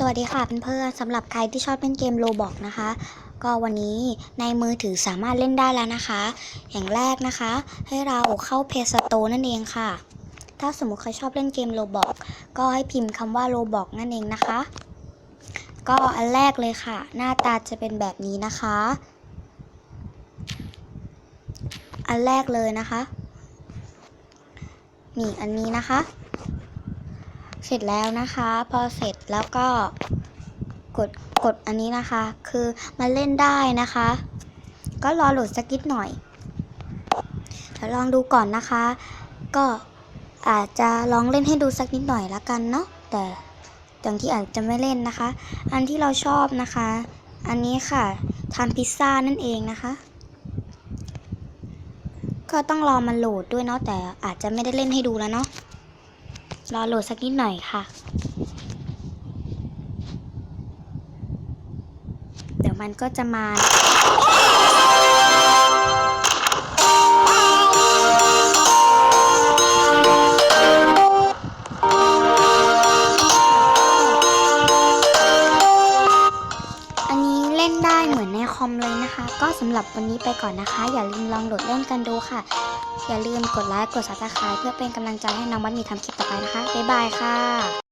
สวัสดีค่ะเพื่อนๆสำหรับใครที่ชอบเล่นเกมโ o บอกนะคะ ก็วันนี้ในมือถือสามารถเล่นได้แล้วนะคะ อย่างแรกนะคะ ให้เราเข้า Play Store นั่นเองค่ะ ถ้าสมมติใครชอบเล่นเกมโ o บอกก็ให้พิมพ์คำว่าโ o บอกนั่นเองนะคะ ก็อันแรกเลยค่ะ หน้าตาจะเป็นแบบนี้นะคะ อันแรกเลยนะคะนี่อันนี้นะคะ เสร็จแล้วนะคะ พอเสร็จแล้วก็กดกดอันนี้นะคะ คือมาเล่นได้นะคะ ก็รอโหลดสักนิดหน่อยเดี๋ยวลองดูก่อนนะคะ ก็อาจจะลองเล่นให้ดูสักนิดหน่อยละกันเนาะแต่อย่างที่อาจจะไม่เล่นนะคะ อันที่เราชอบนะคะ อันนี้ค่ะทานพิซซ่านั่นเองนะคะ ก็ต้องรอมันโหลดด้วยเนาะแต่อาจจะไม่ได้เล่นให้ดูแล้วเนาะ รอโหลดสักนิดหน่อยค่ะ เดี๋ยวมันก็จะมาอันนี้เล่นได้เหมือนในคอมเลยนะคะ ก็สำหรับวันนี้ไปก่อนนะคะ อย่าลืมลองโหลดเล่นกันดูค่ะ อย่าลืมกดไลค์ กดซับสไครต์เพื่อเป็นกำลังใจให้น้องบัดมีทำคลิปต่อไปนะคะ บ๊ายบายค่ะ